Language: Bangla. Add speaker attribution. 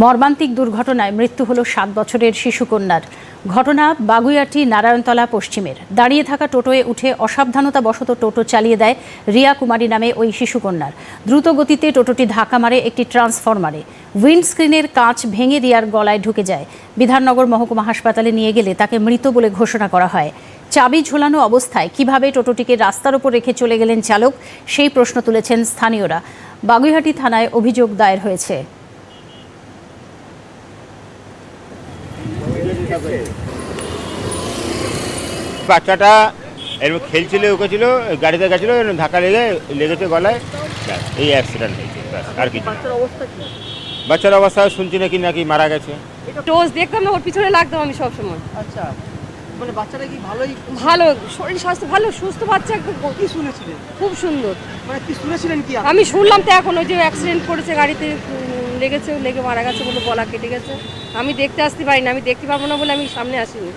Speaker 1: মর্মান্তিক দুর্ঘটনায় মৃত্যু হলো সাত বছরের শিশুকন্যার ঘটনা বাগুইয়াটি নারায়ণতলা, পশ্চিমের। দাঁড়িয়ে থাকা টোটোয় উঠে অসাবধানতাবশত টোটো চালিয়ে দেয় রিয়া কুমারী নামে ওই শিশুকন্যার দ্রুত গতিতে টোটোটি ধাক্কা মারে একটি ট্রান্সফরমারে। উইন্ডস্ক্রিনের কাঁচ ভেঙে রিয়ার গলায় ঢুকে যায়। বিধাননগর মহকুমা হাসপাতালে নিয়ে গেলে তাকে মৃত বলে ঘোষণা করা হয়। চাবি ঝোলানো অবস্থায় কীভাবে টোটোটিকে রাস্তার ওপর রেখে চলে গেলেন চালক, সেই প্রশ্ন তুলেছেন স্থানীয়রা। বাগুইহাটি থানায় অভিযোগ দায়ের হয়েছে।
Speaker 2: বাচ্চাটা এরকম খেলছিল ওকে ছিল গাড়িতে গেছিল এরকম ধাক্কা লেগে লেগেছে গলায়। এই অ্যাক্সিডেন্ট হয়েছে আর কিছু না। বাচ্চার অবস্থা শুনছি নাকি নাকি মারা গেছে।
Speaker 3: রোজ দেখতাম না ওর পিছনে লাগতাম আমি সবসময়।
Speaker 4: আচ্ছা মানে বাচ্চাটা কি ভালোই
Speaker 3: ভালো শরীর স্বাস্থ্য ভালো সুস্থ বাচ্চা একদম।
Speaker 4: কি শুনেছিলেন?
Speaker 3: খুব সুন্দর।
Speaker 4: মানে কি শুনেছিলেন কি
Speaker 3: আমি শুনলাম তো এখন ওই যে অ্যাক্সিডেন্ট করেছে গাড়িতে লেগেছে, লেগে মারা গেছে বলে বলা কেটে গেছে আমি দেখতে আসতে পারি না আমি দেখতে পাবো না বলে আমি সামনে আসিনি।